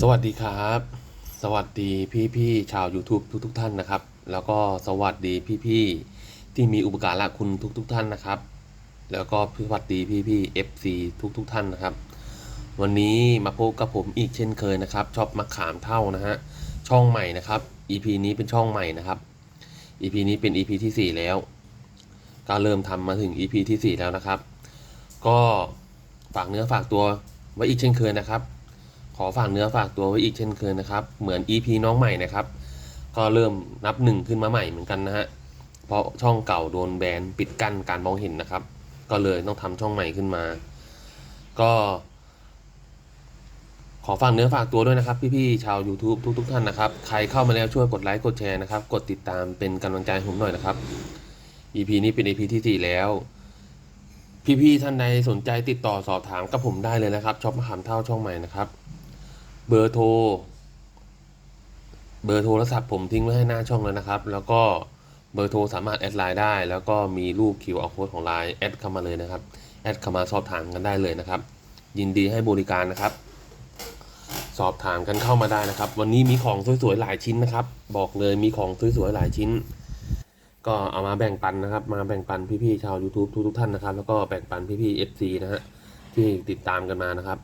สวัสดีครับ สวัสดีพี่ๆชาว YouTube ทุกๆทท่านนะครับ แล้วก็สวัสดีพี่ๆที่มีอุปการะคุณทุกๆทท่านนะครับ แล้วก็สวัสดีพี่ๆ FC ทุกๆทท่านนะครับ วันนี้มาพบกับผมอีกเช่นเคยนะครับชอบมะขามเท่านะฮะช่องใหม่นะครับ EP นี้เป็นช่องใหม่นะครับ EP นี้เป็น EP ที่ 4 แล้ว ก็เริ่มทำมาถึง EP ที่ 4 แล้วนะครับ ก็ฝากเนื้อฝากตัวไว้อีกเช่นเคยนะครับ ขอฝากเนื้อฝากตัวไว้อีกเช่นเคยนะครับ เหมือน EP น้องใหม่นะครับ ก็เริ่มนับหนึ่งขึ้นมาใหม่เหมือนกันนะฮะ เพราะช่องเก่าโดนแบนปิดกั้นการมองเห็นนะครับ ก็เลยต้องทำช่องใหม่ขึ้นมา ก็ ขอฝากเนื้อฝากตัวด้วยนะครับ พี่ๆชาว YouTube ทุก ๆ ท่านนะครับ ใครเข้ามาแล้วช่วยกดไลค์กดแชร์นะครับ กดติดตามเป็นกำลังใจผมหน่อยนะครับ EP นี้เป็น EP ที่สี่แล้วพี่ๆท่านใดสนใจติดต่อสอบถามกับผมได้เลยนะครับช็อปมะขามเท่าช่องใหม่นะครับ เบอร์โทร เบอร์โทรศัพท์ผมทิ้งไว้ให้หน้าช่องแล้วนะครับ แล้วก็เบอร์โทรสามารถแอดไลน์ได้ แล้วก็มีรูป QR code ของไลน์แอดเข้ามาเลยนะครับ แอดเข้ามาสอบถามกันได้เลยนะครับ ยินดีให้บริการนะครับ สอบถามกันเข้ามาได้นะครับ วันนี้มีของสวยๆหลายชิ้นนะครับ บอกเลยมีของสวยๆหลายชิ้น ก็เอามาแบ่งปันนะครับ มาแบ่งปันพี่ๆชาว YouTube ทุกๆท่านนะครับ แล้วก็แบ่งปันพี่ๆ FC นะฮะที่ติดตามกันมานะครับ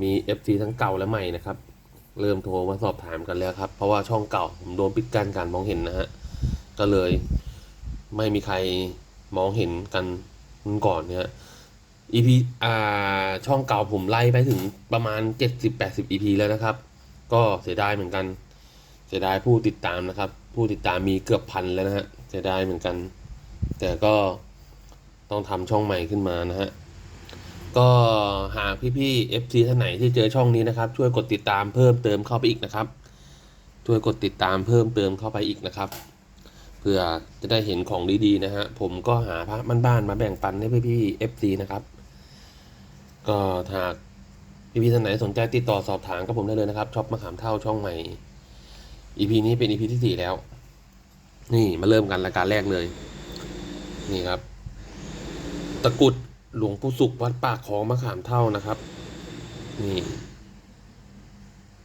มี FC ทั้งเก่าและใหม่นะครับ เริ่มโทรมาสอบถามกันแล้วครับ เพราะว่าช่องเก่าผมโดนปิดกั้นการมองเห็นนะฮะ ก็เลยไม่มีใครมองเห็นกันก่อนเนี่ย EP อ่าช่องเก่าผมไล่ไปถึงประมาณ 70-80 EP แล้วนะครับ ก็เสียดายเหมือนกัน เสียดายผู้ติดตามนะครับ ผู้ติดตามมีเกือบพันแล้วนะฮะ เสียดายเหมือนกัน แต่ก็ต้องทำช่องใหม่ขึ้นมานะฮะ ก็หากพี่ๆ FC ท่านไหนที่เจอช่องนี้นะครับ ช่วยกดติดตามเพิ่มเติมเข้าไปอีกนะครับ ช่วยกดติดตามเพิ่มเติมเข้าไปอีกนะครับเพื่อจะได้เห็นของดีๆนะฮะผมก็หาพระบ้านๆมาแบ่งปันให้พี่ๆ FC นะครับ ก็หากพี่ๆท่านไหนสนใจติดต่อสอบถามกับผมได้เลยนะครับช็อปมะขามเท่าช่องใหม่ EP นี้เป็น EP ที่สี่แล้ว นี่มาเริ่มกันรายการแรกเลย นี่ครับ ตะกรุด หลวงปู่สุขวัดปากคลองมะขามเท่านะครับ นี่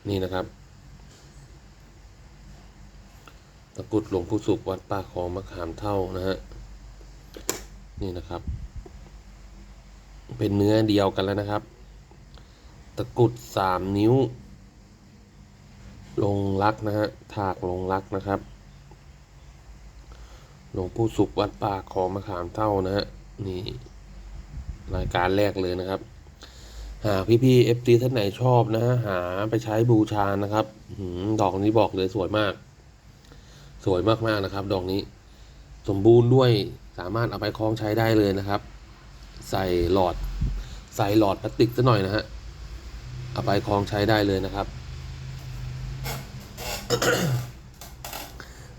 นี่นะครับ ตะกุดหลวงปู่สุขวัดปากคลองมะขามเท่านะฮะ นี่นะครับ เป็นเนื้อเดียวกันแล้วนะครับ ตะกุดสามนิ้ว ลงรักนะฮะ ถากลงรักนะครับหลวงปู่สุขวัดป่าคลองมะขามเท่านะฮะนี่ รายการแรกเลยนะครับ หากพี่ๆเอฟซีท่านไหนชอบนะฮะหาไปใช้บูชานะครับหืมดอกนี้บอกเลยสวยมาก สวยมากๆนะครับ ดอกนี้ สมบูรณ์ด้วยสามารถเอาไปคล้องใช้ได้เลยนะครับ ใส่หลอด ใส่หลอดพลาสติกซะหน่อยนะฮะเอาไปคล้องใช้ได้เลยนะครับ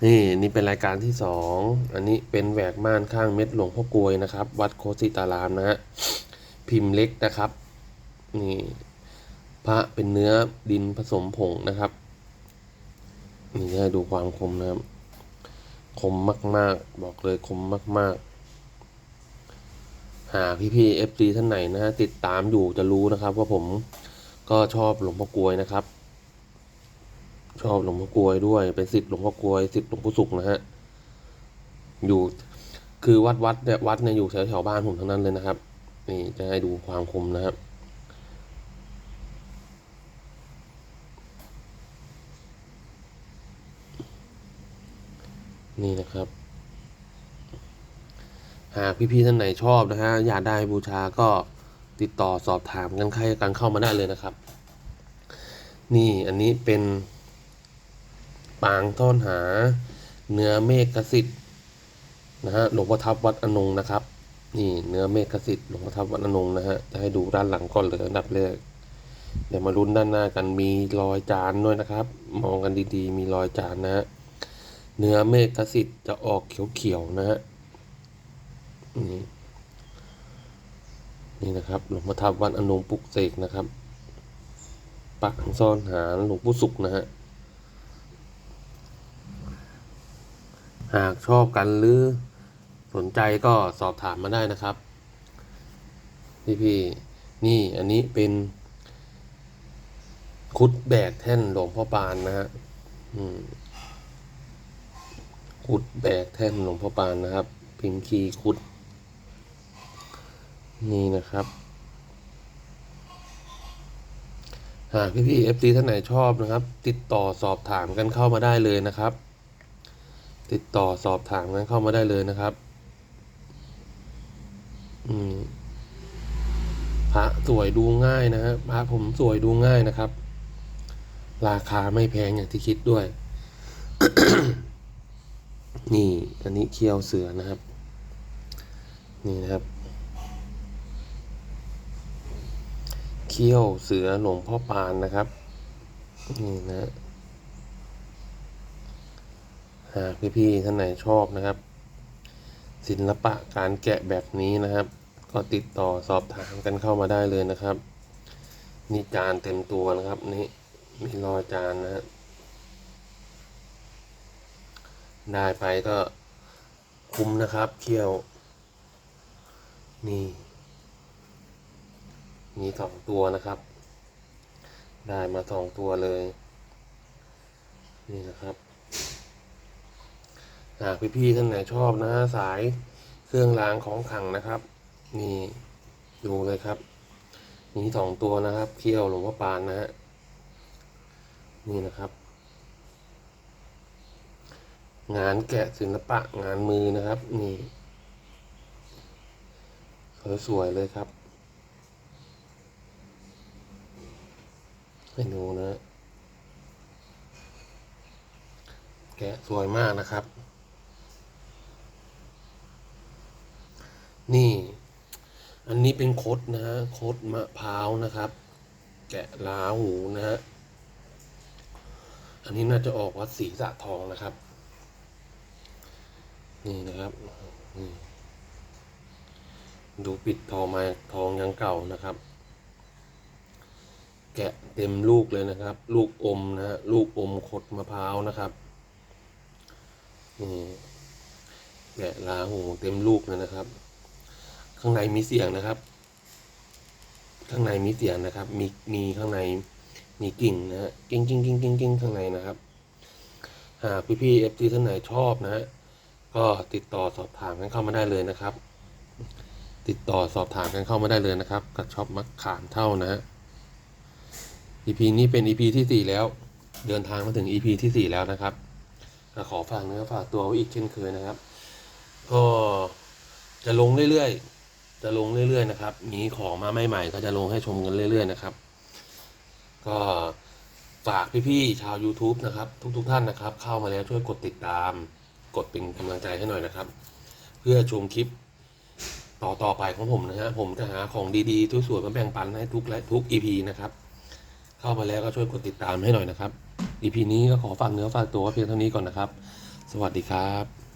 นี่นี่เป็นรายการที่สอง อันนี้เป็นแหวกม่านข้างเม็ดหลวงพ่อกลวยนะครับ วัดโคสิตารามนะฮะ พิมพ์เล็กนะครับ นี่ พระเป็นเนื้อดินผสมผงนะครับ นี่ให้ดูความคมนะครับ คมมาก ๆ บอกเลยคมมาก ๆ หาพี่ๆเอฟซีท่านไหนนะฮะติดตามอยู่จะรู้นะครับว่าผมก็ชอบหลวงพ่อกลวยนะครับ ชอบหลวงพ่อกลวยด้วย เป็นสิทธิ์หลวงพ่อกลวยสิทธิ์หลวงพ่อสุขนะฮะ อยู่ คือวัดวัดเนี่ยวัดเนี่ยอยู่แถวแถวบ้านผมทั้งนั้นเลยนะครับ นี่จะให้ดูความคมนะครับ นี่นะครับ หากพี่ๆท่านไหนชอบนะฮะ อยากได้บูชาก็ติดต่อสอบถามกันใครกันเข้ามาได้เลยนะครับ นี่อันนี้เป็น ปางท่อนหา เนื้อเมฆกสิทธิ์นะฮะหลวงพ่อทับวัดอนงนะครับ นี่เนื้อเมฆกสิทธิ์หลวงพ่อทับวัดอนงนะฮะจะให้ดูด้านหลังก่อนเลยอันดับแรกเดี๋ยวมาลุ้นด้านหน้ากันมีรอยจานด้วยนะครับ มองกันดีๆ มีรอยจานนะฮะเนื้อเมฆกสิทธิ์จะออกเขียวๆนะฮะนี่นี่นะครับหลวงพ่อทับวัดอนงปุกเสกนะครับปักซ่อนหาหลวงปู่สุขนะฮะ หากชอบกันหรือสนใจก็สอบถามมาได้นะครับ พี่พี่นี่อันนี้เป็นคุดแบกแท่นหลวงพ่อปานนะฮะคุดแบกแท่นหลวงพ่อปานนะครับ พิมพ์คีคุด นี่นะครับหากพี่พี่เอฟซีท่านไหนชอบนะครับ ติดต่อสอบถามกันเข้ามาได้เลยนะครับ ติดต่อสอบถามกันเข้ามาได้เลยนะครับ อืมพระสวยดูง่ายนะฮะพระผมสวยดูง่ายนะครับ ราคาไม่แพงอย่างที่คิดด้วย นี่อันนี้เคียวเสือนะครับ นี่นะครับเขี้ยวเสือหลวงพ่อปานนะครับ นี่นะากพี่ๆท่านไหนชอบนะครับ ศิลปะการแกะแบบนี้นะครับ ก็ติดต่อสอบถามกันเข้ามาได้เลยนะครับ นี่จานเต็มตัวนะครับนี่มีรอยจานนะฮะได้ไปก็คุ้มนะครับเขี้ยว นี่ มีสองตัวนะครับ ได้มาสองตัวเลย นี่นะครับ หากพี่ๆท่านไหนชอบนะสายเครื่องรางของขังนะครับ นี่ดูเลยครับมีสองตัวนะครับเขี้ยวหลวงพ่อปานนะฮะนี่นะครับ งานแกะศิลปะงานมือนะครับ นี่สวยๆเลยครับให้ดูนะ แกะสวยมากนะครับ นี่ อันนี้เป็นคดนะฮะคดมะพร้าวนะครับ แกะล้าหูนะฮะอันนี้น่าจะออกวัดศรีสะทองนะครับ นี่นะครับนี่ดูปิดทองมาทองยังเก่านะครับ แกะเต็มลูกเลยนะครับ ลูกอมนะฮะลูกอมขดมะพร้าวนะครับนี่แกะลาหูเต็มลูกเลยนะครับ ข้างในมีเสียงนะครับ ข้างในมีเสียงนะครับ มีมีข้างในมีกิ่งนะฮะกิ่งกิ่งกิ่งกิ่งกิ่งข้างในนะครับ หากพี่พี่เอฟซีท่านไหนชอบนะฮะก็ติดต่อสอบถามกันเข้ามาได้เลยนะครับ ติดต่อสอบถามกันเข้ามาได้เลยนะครับกับช็อปมักขามเท่านะฮะ EP นี้เป็น EP ที่สี่แล้ว เดินทางมาถึง EP ที่สี่แล้วนะครับขอฝากเนื้อฝากตัวไว้อีกเช่นเคยนะครับ ก็จะลงเรื่อยๆ จะลงเรื่อย ๆ นะครับ มีของมาใหม่ๆก็จะลงให้ชมกันเรื่อย ๆ นะครับ ก็ฝากพี่ๆชาว YouTube นะครับ ทุก ๆ ท่านนะครับ เข้ามาแล้วช่วยกดติดตาม กดเป็นกำลังใจให้หน่อยนะครับ เพื่อชมคลิปต่อๆไปของผมนะฮะผมจะหาของดีๆสวยๆมาแบ่งปันให้ทุกและทุก EP นะครับ เข้ามาแล้วก็ช่วยกดติดตามให้หน่อยนะครับ EP นี้ก็ขอฝากเนื้อฝากตัวเพียงเท่านี้ก่อนนะครับ สวัสดีครับ